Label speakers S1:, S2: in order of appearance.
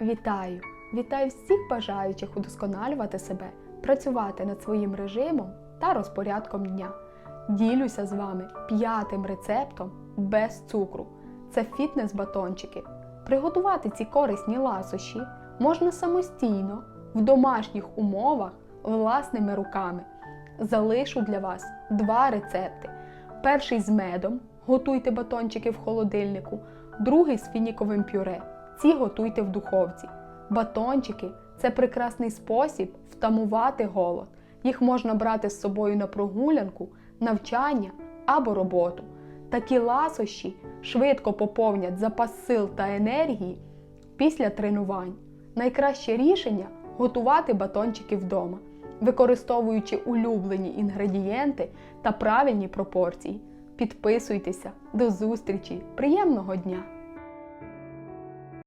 S1: Вітаю! Вітаю всіх бажаючих удосконалювати себе, працювати над своїм режимом та розпорядком дня. Ділюся з вами п'ятим рецептом без цукру. Це фітнес-батончики. Приготувати ці корисні ласощі можна самостійно, в домашніх умовах, власними руками. Залишу для вас два рецепти. Перший з медом готуйте батончики в холодильнику, другий з фініковим пюре. Ці готуйте в духовці. Батончики це прекрасний спосіб втамувати голод. Їх можна брати з собою на прогулянку, навчання або роботу. Такі ласощі швидко поповнять запас сил та енергії після тренувань. Найкраще рішення готувати батончики вдома, використовуючи улюблені інгредієнти та правильні пропорції. Підписуйтеся, до зустрічі, приємного дня!